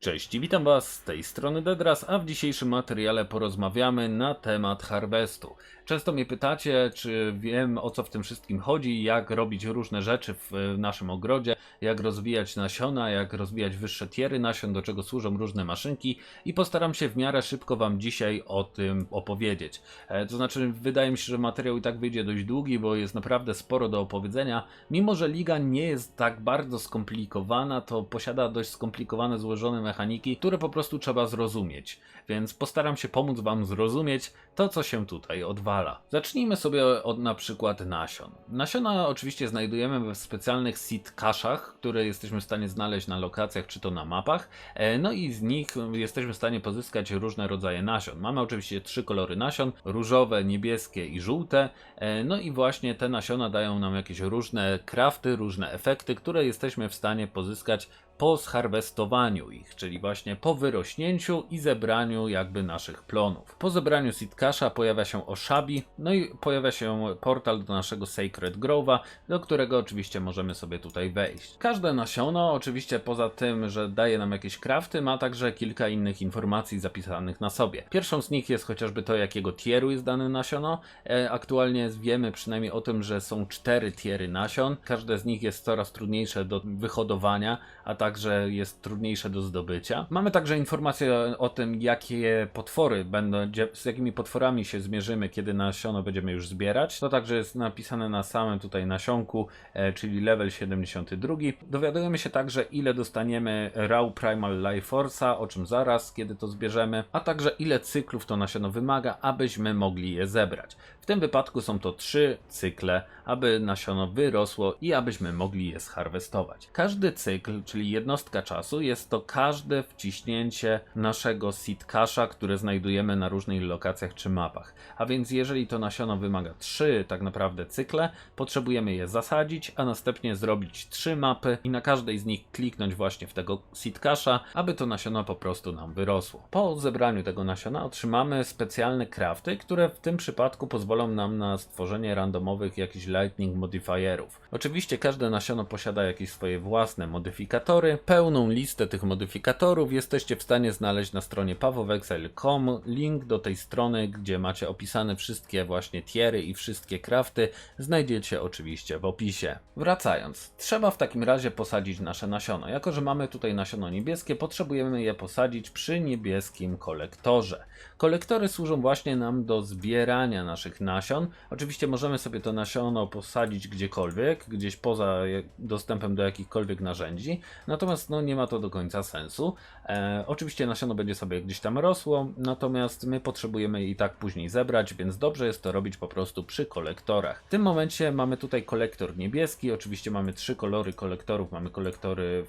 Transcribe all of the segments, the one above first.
Cześć, witam Was z tej strony Dedras, a w dzisiejszym materiale porozmawiamy na temat harvestu. Często mnie pytacie, czy wiem o co w tym wszystkim chodzi, jak robić różne rzeczy w naszym ogrodzie, jak rozwijać nasiona, jak rozwijać wyższe tiery nasion, do czego służą różne maszynki i postaram się w miarę szybko Wam dzisiaj o tym opowiedzieć. E, To znaczy, wydaje mi się, że materiał i tak wyjdzie dość długi, bo jest naprawdę sporo do opowiedzenia. Mimo, że liga nie jest tak bardzo skomplikowana, to posiada dość skomplikowane, złożone mechaniki, które po prostu trzeba zrozumieć. Więc postaram się pomóc Wam zrozumieć to, co się tutaj odwala. Zacznijmy sobie od na przykład nasion. Nasiona oczywiście znajdujemy w specjalnych seed cachach, które jesteśmy w stanie znaleźć na lokacjach czy to na mapach. E, No i z nich jesteśmy w stanie pozyskać różne rodzaje nasion. Mamy oczywiście trzy kolory nasion: różowe, niebieskie i żółte. E, No i właśnie te nasiona dają nam jakieś różne krafty, różne efekty, które jesteśmy w stanie pozyskać po zharwestowaniu ich, czyli właśnie po wyrośnięciu i zebraniu jakby naszych plonów. Po zebraniu Seedcasha pojawia się Oshabi, no i pojawia się portal do naszego Sacred Grove'a, do którego oczywiście możemy sobie tutaj wejść. Każde nasiono, oczywiście poza tym, że daje nam jakieś krafty, ma także kilka innych informacji zapisanych na sobie. Pierwszą z nich jest chociażby to, jakiego tieru jest dane nasiono. E, Aktualnie wiemy przynajmniej o tym, że są cztery tiery nasion. Każde z nich jest coraz trudniejsze do wyhodowania, a także jest trudniejsze do zdobycia. Mamy także informacje o tym, jakie potwory będą, z jakimi potworami się zmierzymy, kiedy nasiono będziemy już zbierać. To także jest napisane na samym tutaj nasionku, e, czyli level 72. Dowiadujemy się także, ile dostaniemy Raw Primal Life Force'a, o czym zaraz, kiedy to zbierzemy, a także ile cyklów to nasiono wymaga, abyśmy mogli je zebrać. W tym wypadku są to trzy cykle, aby nasiono wyrosło i abyśmy mogli je zharwestować. Każdy cykl, czyli jednostka czasu, jest to każde wciśnięcie naszego cache'a, które znajdujemy na różnych lokacjach czy mapach. A więc jeżeli to nasiono wymaga trzy tak naprawdę cykle, potrzebujemy je zasadzić, a następnie zrobić trzy mapy i na każdej z nich kliknąć właśnie w tego cache'a, aby to nasiono po prostu nam wyrosło. Po zebraniu tego nasiona otrzymamy specjalne crafty, które w tym przypadku pozwolą nam na stworzenie randomowych jakichś lightning modifierów. Oczywiście każde nasiono posiada jakieś swoje własne modyfikatory. Pełną listę tych modyfikatorów jesteście w stanie znaleźć na stronie pawowexile.com. Link do tej strony, gdzie macie opisane wszystkie właśnie tiery i wszystkie crafty, znajdziecie oczywiście w opisie. Wracając, trzeba w takim razie posadzić nasze nasiono. Jako, że mamy tutaj nasiono niebieskie, potrzebujemy je posadzić przy niebieskim kolektorze. Kolektory służą właśnie nam do zbierania naszych nasion. Oczywiście możemy sobie to nasiono posadzić gdziekolwiek, gdzieś poza dostępem do jakichkolwiek narzędzi, natomiast no, nie ma to do końca sensu. E, oczywiście nasiono będzie sobie gdzieś tam rosło, natomiast my potrzebujemy je i tak później zebrać, więc dobrze jest to robić po prostu przy kolektorach. W tym momencie mamy tutaj kolektor niebieski, oczywiście mamy trzy kolory kolektorów, mamy kolektory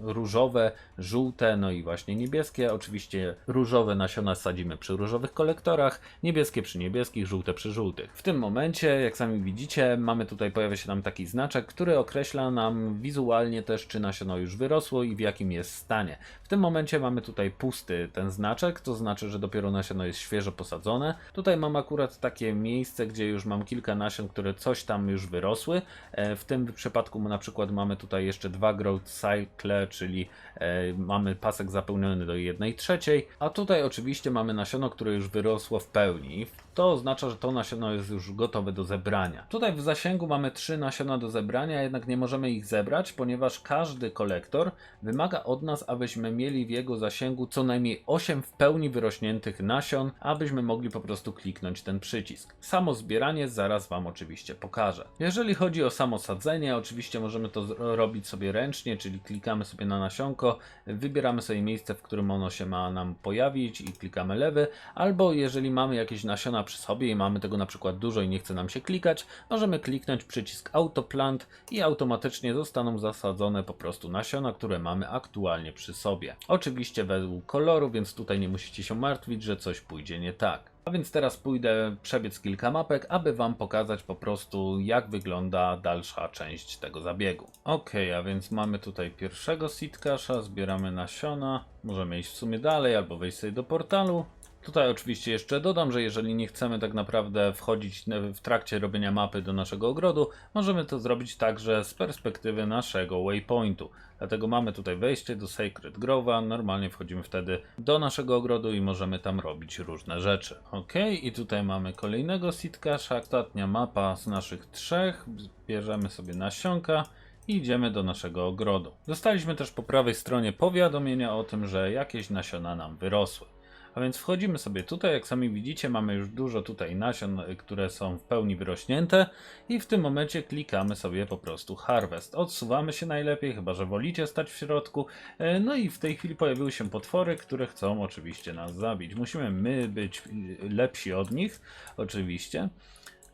różowe, żółte, no i właśnie niebieskie. Oczywiście różowe nasiona sadzimy przy różowych kolektorach, niebieskie przy niebieskich, żółte przy żółtych. W tym momencie, jak sami widzicie, mamy tutaj, pojawia się nam taki znaczek, który określa nam wizualnie też, czy nasiono już wyrosło i w jakim jest stanie. W tym momencie mamy tutaj pusty ten znaczek, to znaczy, że dopiero nasiono jest świeżo posadzone. Tutaj mam akurat takie miejsce, gdzie już mam kilka nasion, które coś tam już wyrosły. E, W tym przypadku na przykład mamy tutaj jeszcze dwa growth cycle, czyli e, mamy pasek zapełniony do 1 trzeciej, a tutaj oczywiście mamy nasiono, które już wyrosło w pełni. To oznacza, że to nasiono jest już gotowe do zebrania. Tutaj w zasięgu mamy trzy nasiona do zebrania, jednak nie możemy ich zebrać, ponieważ każdy kolektor wymaga od nas, abyśmy mieli w jego zasięgu co najmniej 8 w pełni wyrośniętych nasion, abyśmy mogli po prostu kliknąć ten przycisk. Samo zbieranie zaraz Wam oczywiście pokażę. Jeżeli chodzi o samo sadzenie, oczywiście możemy to robić sobie ręcznie, czyli klikamy sobie na nasionko, wybieramy sobie miejsce, w którym ono się ma nam pojawić i klikamy lewy, albo jeżeli mamy jakieś nasiona przy sobie i mamy tego na przykład dużo i nie chce nam się klikać, możemy kliknąć przycisk Autoplant i automatycznie zostaną zasadzone po prostu nasiona, które mamy aktualnie przy sobie. Oczywiście według koloru, więc tutaj nie musicie się martwić, że coś pójdzie nie tak. A więc teraz pójdę przebiec kilka mapek, aby Wam pokazać po prostu jak wygląda dalsza część tego zabiegu. Ok, a więc mamy tutaj pierwszego seed cache'a, zbieramy nasiona. Możemy iść w sumie dalej albo wejść sobie do portalu. Tutaj oczywiście jeszcze dodam, że jeżeli nie chcemy tak naprawdę wchodzić w trakcie robienia mapy do naszego ogrodu, możemy to zrobić także z perspektywy naszego waypointu. Dlatego mamy tutaj wejście do Sacred Grove'a, normalnie wchodzimy wtedy do naszego ogrodu i możemy tam robić różne rzeczy. Ok, i tutaj mamy kolejnego seedcasha, ostatnia mapa z naszych trzech, bierzemy sobie nasionka i idziemy do naszego ogrodu. Dostaliśmy też po prawej stronie powiadomienia o tym, że jakieś nasiona nam wyrosły. A więc wchodzimy sobie tutaj, jak sami widzicie, mamy już dużo tutaj nasion, y, które są w pełni wyrośnięte i w tym momencie klikamy sobie po prostu Harvest. Odsuwamy się najlepiej, chyba że wolicie stać w środku. E, No i w tej chwili pojawiły się potwory, które chcą oczywiście nas zabić. Musimy my być y, lepsi od nich, oczywiście.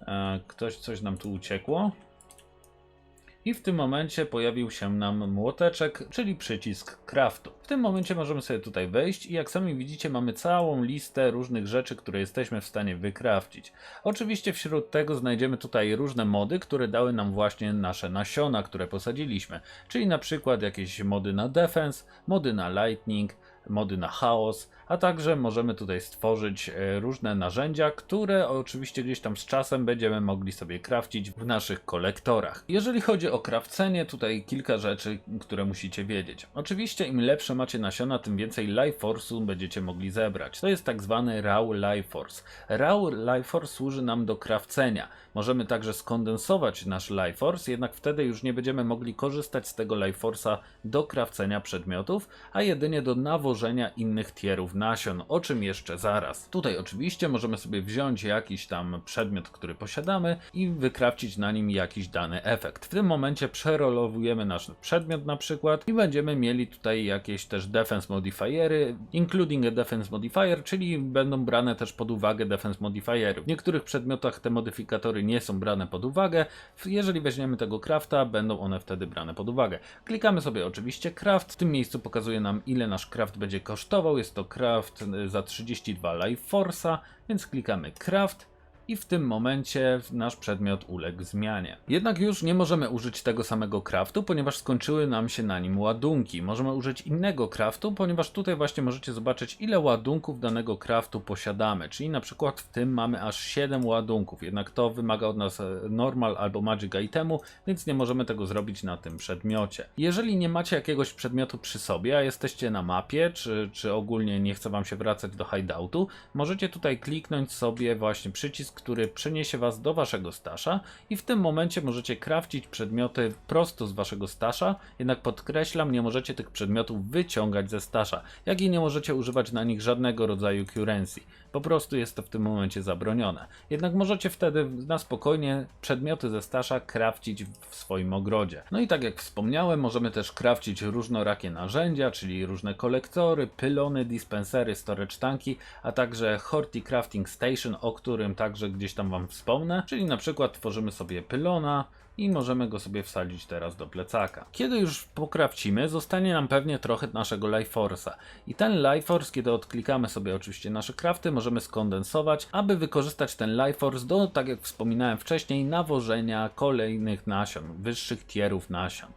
E, Ktoś coś nam tu uciekło. I w tym momencie pojawił się nam młoteczek, czyli przycisk craftu. W tym momencie możemy sobie tutaj wejść i jak sami widzicie mamy całą listę różnych rzeczy, które jesteśmy w stanie wykrafcić. Oczywiście wśród tego znajdziemy tutaj różne mody, które dały nam właśnie nasze nasiona, które posadziliśmy. Czyli na przykład jakieś mody na defense, mody na lightning, mody na chaos, a także możemy tutaj stworzyć e, różne narzędzia, które oczywiście gdzieś tam z czasem będziemy mogli sobie krafcić w naszych kolektorach. Jeżeli chodzi o krawcenie, tutaj kilka rzeczy, które musicie wiedzieć. Oczywiście im lepsze macie nasiona, tym więcej life force'u będziecie mogli zebrać. To jest tak zwany raw life force. Raw life force służy nam do krawcenia. Możemy także skondensować nasz life force, jednak wtedy już nie będziemy mogli korzystać z tego life force'a do krawcenia przedmiotów, a jedynie do nawożenia innych tierów nasion, o czym jeszcze zaraz. Tutaj oczywiście możemy sobie wziąć jakiś tam przedmiot, który posiadamy i wykrawcić na nim jakiś dany efekt. W tym momencie przerolowujemy nasz przedmiot na przykład i będziemy mieli tutaj jakieś też defense modifiery, including a defense modifier, czyli będą brane też pod uwagę defense modifiery. W niektórych przedmiotach te modyfikatory nie są brane pod uwagę. Jeżeli weźmiemy tego crafta, będą one wtedy brane pod uwagę. Klikamy sobie oczywiście craft. W tym miejscu pokazuje nam ile nasz craft będzie kosztował. Jest to craft y, za 32 life force'a, więc klikamy craft i w tym momencie nasz przedmiot uległ zmianie. Jednak już nie możemy użyć tego samego craftu, ponieważ skończyły nam się na nim ładunki. Możemy użyć innego craftu, ponieważ tutaj właśnie możecie zobaczyć ile ładunków danego craftu posiadamy. Czyli na przykład w tym mamy aż 7 ładunków, jednak to wymaga od nas e, normal albo magic itemu, więc nie możemy tego zrobić na tym przedmiocie. Jeżeli nie macie jakiegoś przedmiotu przy sobie, a jesteście na mapie, czy, czy ogólnie nie chce wam się wracać do hideoutu, możecie tutaj kliknąć sobie właśnie przycisk który przeniesie Was do Waszego stasza i w tym momencie możecie krawcić przedmioty prosto z Waszego stasza, jednak podkreślam, nie możecie tych przedmiotów wyciągać ze stasza, jak i nie możecie używać na nich żadnego rodzaju currency. Po prostu jest to w tym momencie zabronione. Jednak możecie wtedy na spokojnie przedmioty ze stasza krawcić w swoim ogrodzie. No i tak jak wspomniałem, możemy też krawcić różnorakie narzędzia, czyli różne kolektory, pylony, dispensery, storage tanki, a także Horti Crafting Station, o którym także gdzieś tam Wam wspomnę. Czyli na przykład tworzymy sobie pylona, i możemy go sobie wsadzić teraz do plecaka. Kiedy już pokrawcimy, zostanie nam pewnie trochę naszego Life Force'a. I ten Life Force, kiedy odklikamy sobie oczywiście nasze crafty, możemy skondensować, aby wykorzystać ten Life Force do, tak jak wspominałem wcześniej, nawożenia kolejnych nasion, wyższych tierów nasion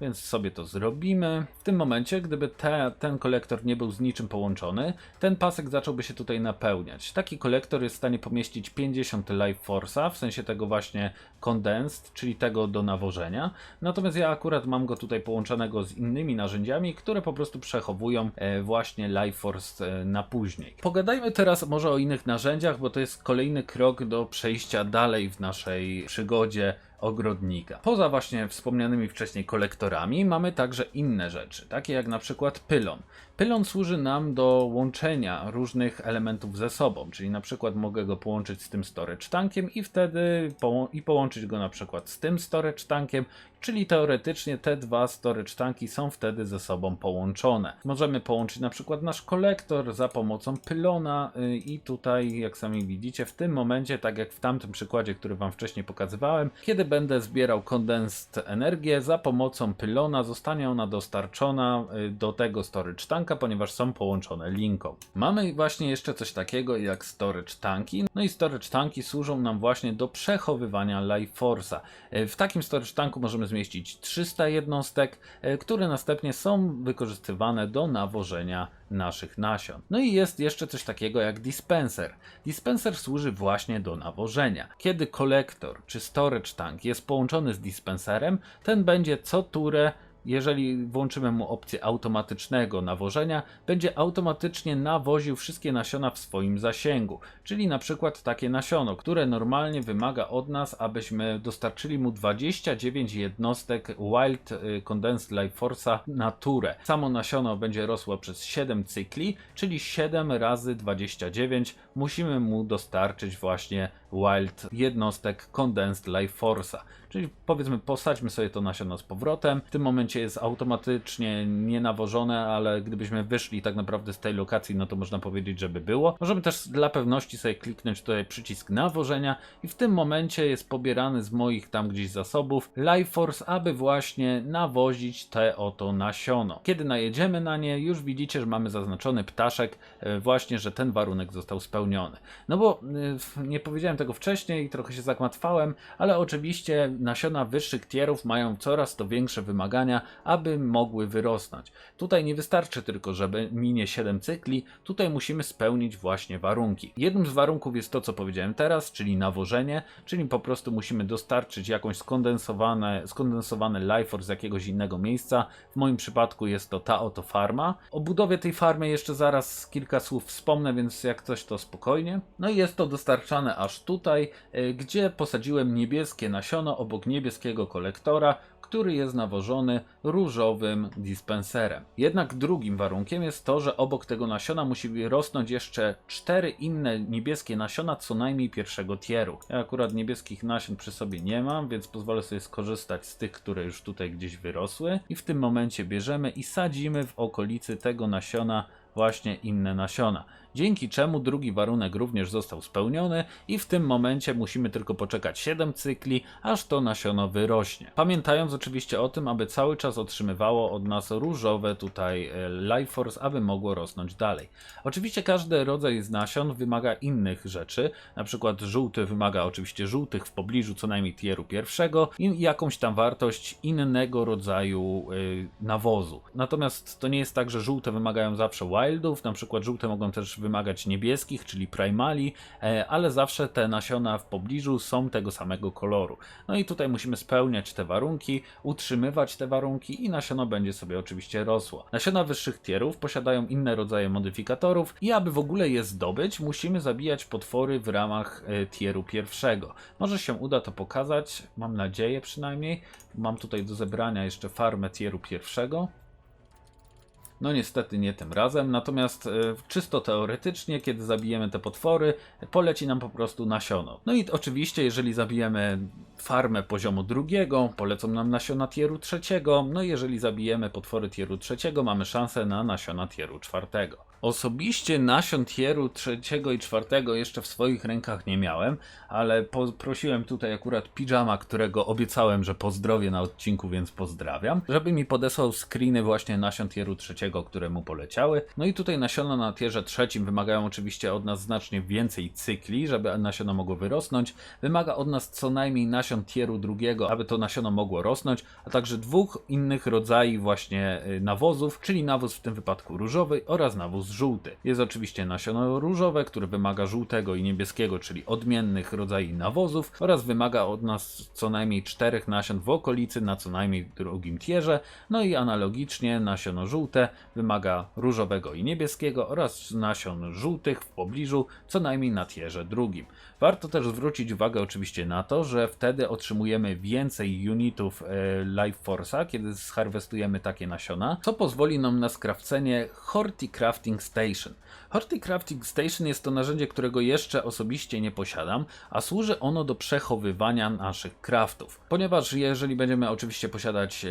więc sobie to zrobimy. W tym momencie, gdyby te, ten kolektor nie był z niczym połączony, ten pasek zacząłby się tutaj napełniać. Taki kolektor jest w stanie pomieścić 50 Life Force'a, w sensie tego właśnie condensed, czyli tego do nawożenia. Natomiast ja akurat mam go tutaj połączonego z innymi narzędziami, które po prostu przechowują e, właśnie Life Force e, na później. Pogadajmy teraz może o innych narzędziach, bo to jest kolejny krok do przejścia dalej w naszej przygodzie ogrodnika. Poza właśnie wspomnianymi wcześniej kolektorami mamy także inne rzeczy, takie jak na przykład pylon. Pylon służy nam do łączenia różnych elementów ze sobą, czyli na przykład mogę go połączyć z tym storage tankiem i wtedy poło i połączyć go na przykład z tym storage tankiem, czyli teoretycznie te dwa storage tanki są wtedy ze sobą połączone. Możemy połączyć na przykład nasz kolektor za pomocą pylona yy, i tutaj jak sami widzicie w tym momencie, tak jak w tamtym przykładzie, który wam wcześniej pokazywałem, kiedy będę zbierał condensed energię za pomocą pylona zostanie ona dostarczona yy, do tego storage tanka, ponieważ są połączone linką. Mamy właśnie jeszcze coś takiego jak storage tanki, no i storage tanki służą nam właśnie do przechowywania life force'a. Yy, W takim storage tanku możemy zmieścić 300 jednostek, e, które następnie są wykorzystywane do nawożenia naszych nasion. No i jest jeszcze coś takiego jak dispenser. Dispenser służy właśnie do nawożenia. Kiedy kolektor czy storage tank jest połączony z dispenserem, ten będzie co turę jeżeli włączymy mu opcję automatycznego nawożenia, będzie automatycznie nawoził wszystkie nasiona w swoim zasięgu. Czyli na przykład takie nasiono, które normalnie wymaga od nas, abyśmy dostarczyli mu 29 jednostek Wild y, Condensed Life Force'a na turę. Samo nasiono będzie rosło przez 7 cykli, czyli 7 razy 29 musimy mu dostarczyć właśnie Wild jednostek Condensed Life Force'a. Czyli powiedzmy, posadźmy sobie to nasiono z powrotem. W tym momencie jest automatycznie nienawożone, ale gdybyśmy wyszli tak naprawdę z tej lokacji, no to można powiedzieć, żeby było. Możemy też dla pewności sobie kliknąć tutaj przycisk nawożenia i w tym momencie jest pobierany z moich tam gdzieś zasobów Life Force, aby właśnie nawozić te oto nasiono. Kiedy najedziemy na nie, już widzicie, że mamy zaznaczony ptaszek, e, właśnie, że ten warunek został spełniony. No bo e, nie powiedziałem tego wcześniej trochę się zagmatwałem, ale oczywiście nasiona wyższych tierów mają coraz to większe wymagania, aby mogły wyrosnąć. Tutaj nie wystarczy tylko, żeby minie 7 cykli, tutaj musimy spełnić właśnie warunki. Jednym z warunków jest to, co powiedziałem teraz, czyli nawożenie, czyli po prostu musimy dostarczyć jakąś skondensowane, skondensowany life z jakiegoś innego miejsca. W moim przypadku jest to ta oto farma. O budowie tej farmy jeszcze zaraz kilka słów wspomnę, więc jak coś to spokojnie. No i jest to dostarczane aż tutaj, y, gdzie posadziłem niebieskie nasiono obok niebieskiego kolektora, który jest nawożony różowym dispenserem. Jednak drugim warunkiem jest to, że obok tego nasiona musi rosnąć jeszcze cztery inne niebieskie nasiona, co najmniej pierwszego tieru. Ja akurat niebieskich nasion przy sobie nie mam, więc pozwolę sobie skorzystać z tych, które już tutaj gdzieś wyrosły. I w tym momencie bierzemy i sadzimy w okolicy tego nasiona właśnie inne nasiona. Dzięki czemu drugi warunek również został spełniony i w tym momencie musimy tylko poczekać 7 cykli, aż to nasiono wyrośnie. Pamiętając oczywiście o tym, aby cały czas otrzymywało od nas różowe tutaj e, Life Force, aby mogło rosnąć dalej. Oczywiście każdy rodzaj z nasion wymaga innych rzeczy, na przykład żółty wymaga oczywiście żółtych w pobliżu co najmniej tieru pierwszego i jakąś tam wartość innego rodzaju y, nawozu. Natomiast to nie jest tak, że żółte wymagają zawsze wildów, na przykład żółte mogą też wymagać niebieskich, czyli primali, e, ale zawsze te nasiona w pobliżu są tego samego koloru. No i tutaj musimy spełniać te warunki, utrzymywać te warunki i nasiono będzie sobie oczywiście rosło. Nasiona wyższych tierów posiadają inne rodzaje modyfikatorów i aby w ogóle je zdobyć, musimy zabijać potwory w ramach e, tieru pierwszego. Może się uda to pokazać, mam nadzieję przynajmniej. Mam tutaj do zebrania jeszcze farmę tieru pierwszego. No niestety nie tym razem, natomiast e, czysto teoretycznie, kiedy zabijemy te potwory, poleci nam po prostu nasiono. No i oczywiście, jeżeli zabijemy farmę poziomu drugiego, polecą nam nasiona tieru trzeciego, no i jeżeli zabijemy potwory tieru trzeciego, mamy szansę na nasiona tieru czwartego. Osobiście nasion tieru trzeciego i czwartego jeszcze w swoich rękach nie miałem, ale poprosiłem tutaj akurat Pijama, którego obiecałem, że pozdrowię na odcinku, więc pozdrawiam, żeby mi podesłał screeny właśnie nasion tieru trzeciego, które mu poleciały. No i tutaj nasiona na tierze trzecim wymagają oczywiście od nas znacznie więcej cykli, żeby nasiono mogło wyrosnąć. Wymaga od nas co najmniej nasion tieru drugiego, aby to nasiono mogło rosnąć, a także dwóch innych rodzajów właśnie y, nawozów, czyli nawóz w tym wypadku różowy oraz nawóz żółty. Jest oczywiście nasiono różowe, które wymaga żółtego i niebieskiego, czyli odmiennych rodzajów nawozów oraz wymaga od nas co najmniej czterech nasion w okolicy na co najmniej drugim tierze. No i analogicznie nasiono żółte wymaga różowego i niebieskiego oraz nasion żółtych w pobliżu co najmniej na tierze drugim. Warto też zwrócić uwagę oczywiście na to, że wtedy otrzymujemy więcej unitów e, Life Force'a, kiedy zharwestujemy takie nasiona, co pozwoli nam na skrawcenie Horti Crafting Station. Horti Crafting Station jest to narzędzie, którego jeszcze osobiście nie posiadam, a służy ono do przechowywania naszych craftów. Ponieważ jeżeli będziemy oczywiście posiadać e,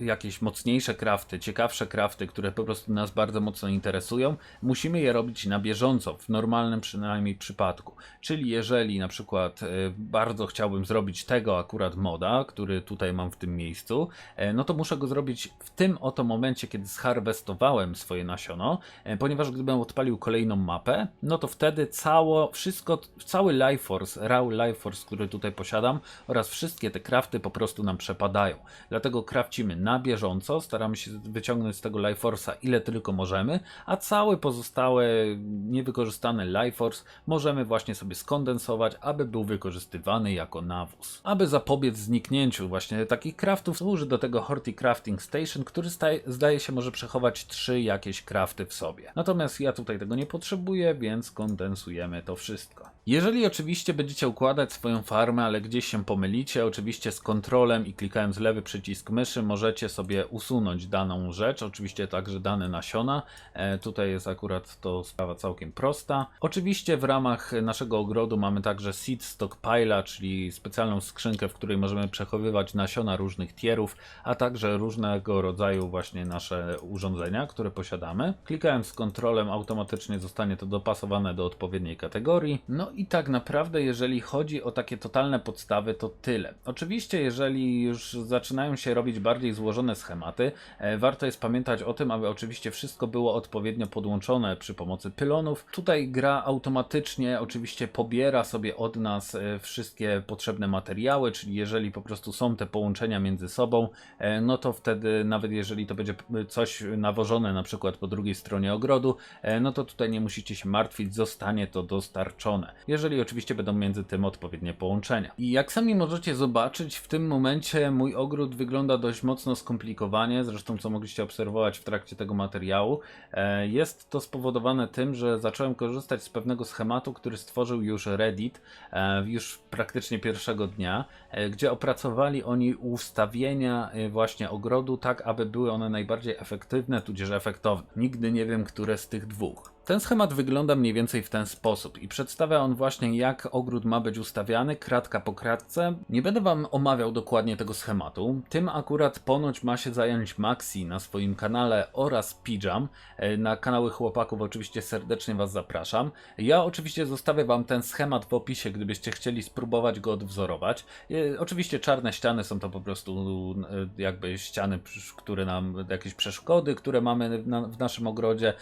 jakieś mocniejsze crafty, ciekawsze crafty, które po prostu nas bardzo mocno interesują, musimy je robić na bieżąco, w normalnym przynajmniej przypadku. Czyli jeżeli na przykład e, bardzo chciałbym zrobić tego akurat moda, który tutaj mam w tym miejscu, e, no to muszę go zrobić w tym oto momencie, kiedy zharvestowałem swoje nasiono. e, ponieważ gdybym odpalił kolejną mapę, no to wtedy cało, wszystko, cały Life Force, Raw Life Force, który tutaj posiadam oraz wszystkie te crafty po prostu nam przepadają. Dlatego crafcimy na bieżąco, staramy się wyciągnąć z tego Life Force'a ile tylko możemy, a cały pozostały niewykorzystany Life Force możemy właśnie sobie skondensować, aby był wykorzystywany jako nawóz. Aby zapobiec zniknięciu właśnie takich craftów, służy do tego Horty Crafting Station, który staje, zdaje się może przechować trzy jakieś crafty w sobie. Natomiast ja tutaj tego nie potrzebuję, więc kondensujemy to wszystko. Jeżeli oczywiście będziecie układać swoją farmę, ale gdzieś się pomylicie, oczywiście z kontrolem i klikając lewy przycisk myszy możecie sobie usunąć daną rzecz, oczywiście także dane nasiona. E, tutaj jest akurat to sprawa całkiem prosta. Oczywiście w ramach naszego ogrodu mamy także seed stockpile'a, czyli specjalną skrzynkę, w której możemy przechowywać nasiona różnych tierów, a także różnego rodzaju właśnie nasze urządzenia, które posiadamy. Klikając z kontrolem automatycznie zostanie to dopasowane do odpowiedniej kategorii. No i tak naprawdę jeżeli chodzi o takie totalne podstawy to tyle. Oczywiście jeżeli już zaczynają się robić bardziej złożone schematy, e, warto jest pamiętać o tym, aby oczywiście wszystko było odpowiednio podłączone przy pomocy pylonów. Tutaj gra automatycznie oczywiście pobiera sobie od nas e, wszystkie potrzebne materiały, czyli jeżeli po prostu są te połączenia między sobą, e, no to wtedy nawet jeżeli to będzie p- coś nawożone na przykład po drugiej stronie ogrodu, e, no to tutaj nie musicie się martwić, zostanie to dostarczone. Jeżeli oczywiście będą między tym odpowiednie połączenia. I jak sami możecie zobaczyć, w tym momencie mój ogród wygląda dość mocno skomplikowanie, zresztą co mogliście obserwować w trakcie tego materiału. E, Jest to spowodowane tym, że zacząłem korzystać z pewnego schematu, który stworzył już Reddit e, już praktycznie pierwszego dnia, e, gdzie opracowali oni ustawienia e, właśnie ogrodu tak, aby były one najbardziej efektywne, tudzież efektowne. Nigdy nie wiem, które z tych dwóch. Ten schemat wygląda mniej więcej w ten sposób i przedstawia on właśnie jak ogród ma być ustawiany, kratka po kratce. Nie będę wam omawiał dokładnie tego schematu. Tym akurat ponoć ma się zająć Maxi na swoim kanale oraz Pijam. E, Na kanały chłopaków oczywiście serdecznie was zapraszam. Ja oczywiście zostawię wam ten schemat w opisie, gdybyście chcieli spróbować go odwzorować. E, Oczywiście czarne ściany są to po prostu e, jakby ściany, które nam jakieś przeszkody, które mamy w naszym ogrodzie.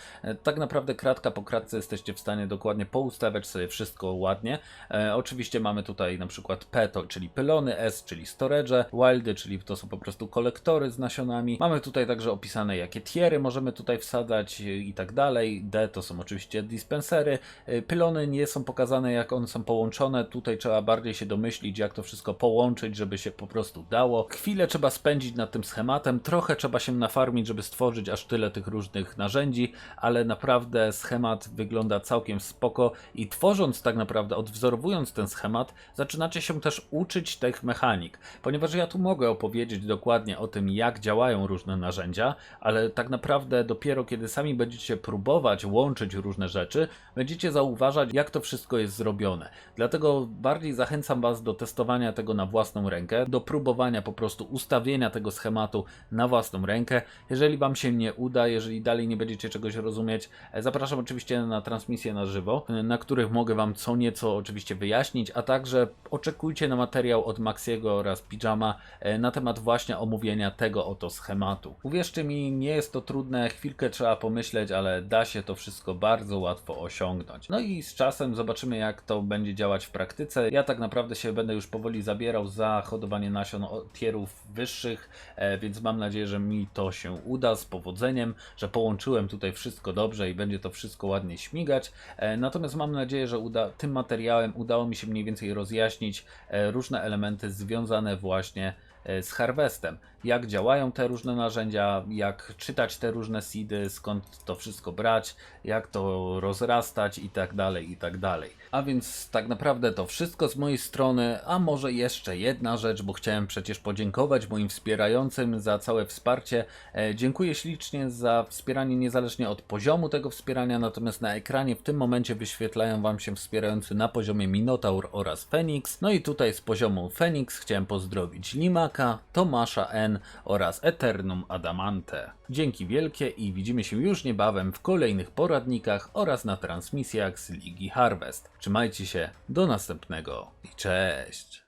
Tak naprawdę kratka po kratce jesteście w stanie dokładnie poustawiać sobie wszystko ładnie. E, oczywiście mamy tutaj na przykład P, czyli pylony, S, czyli storage, wildy, czyli to są po prostu kolektory z nasionami. Mamy tutaj także opisane jakie tiery możemy tutaj wsadzać i tak dalej. D to są oczywiście dispensery. E, Pylony nie są pokazane jak one są połączone. Tutaj trzeba bardziej się domyślić jak to wszystko połączyć, żeby się po prostu dało. Chwilę trzeba spędzić nad tym schematem, trochę trzeba się nafarmić, żeby stworzyć aż tyle tych różnych narzędzi, ale naprawdę schemat wygląda całkiem spoko i tworząc tak naprawdę, odwzorowując ten schemat, zaczynacie się też uczyć tych mechanik, ponieważ ja tu mogę opowiedzieć dokładnie o tym, jak działają różne narzędzia, ale tak naprawdę dopiero kiedy sami będziecie próbować łączyć różne rzeczy, będziecie zauważać, jak to wszystko jest zrobione. Dlatego bardziej zachęcam Was do testowania tego na własną rękę, do próbowania po prostu ustawienia tego schematu na własną rękę. Jeżeli Wam się nie uda, jeżeli dalej nie będziecie czegoś rozumieć, e, zapraszam oczywiście na transmisję na żywo, e, na których mogę Wam co nieco oczywiście wyjaśnić, a także oczekujcie na materiał od Maxiego oraz Pijama e, na temat właśnie omówienia tego oto schematu. Uwierzcie mi, nie jest to trudne, chwilkę trzeba pomyśleć, ale da się to wszystko bardzo łatwo osiągnąć. No i z czasem zobaczymy, jak to będzie działać w praktyce. Ja tak naprawdę się będę już powoli zabierał za hodowanie nasion tierów wyższych, e, więc mam nadzieję, że mi to się uda z powodzeniem, że połączyłem tutaj wszystko dobrze i będzie to wszystko ładnie śmigać. E, Natomiast mam nadzieję, że uda, tym materiałem udało mi się mniej więcej rozjaśnić e, różne elementy związane właśnie e, z Harvestem. Jak działają te różne narzędzia, jak czytać te różne seedy, skąd to wszystko brać, jak to rozrastać i tak dalej, i tak dalej. A więc tak naprawdę to wszystko z mojej strony, a może jeszcze jedna rzecz, bo chciałem przecież podziękować moim wspierającym za całe wsparcie. E, Dziękuję ślicznie za wspieranie niezależnie od poziomu tego wspierania, natomiast na ekranie w tym momencie wyświetlają Wam się wspierający na poziomie Minotaur oraz Phoenix. No i tutaj z poziomu Phoenix chciałem pozdrowić Limaka, Tomasza N oraz Eternum Adamante. Dzięki wielkie i widzimy się już niebawem w kolejnych poradnikach oraz na transmisjach z Ligi Harvest. Trzymajcie się, do następnego i cześć!